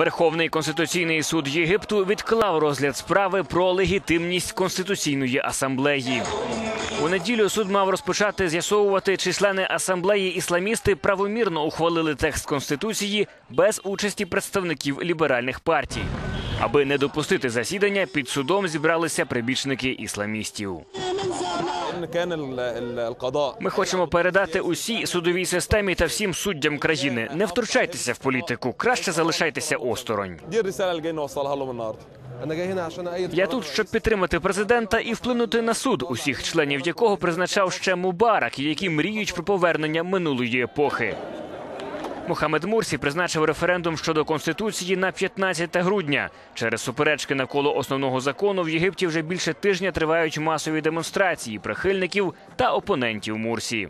Верховний конституційний суд Єгипту відклав розгляд справи про легітимність конституційної асамблеї. У неділю суд мав розпочати з'ясовувати, чи члени асамблеї ісламісти правомірно ухвалили текст конституції без участі представників ліберальних партій. Аби не допустити засідання, під судом зібралися прибічники ісламістів. Ми хочемо передати усій судовій системі та всім суддям країни. Не втручайтеся в політику, краще залишайтеся осторонь. Я тут, щоб підтримати президента і вплинути на суд, усіх членів якого призначав ще Мубарак, які мріють про повернення минулої епохи. Мохамед Мурсі призначив референдум щодо конституції на 15 грудня. Через суперечки навколо основного закону в Єгипті вже більше тижня тривають масові демонстрації прихильників та опонентів Мурсі.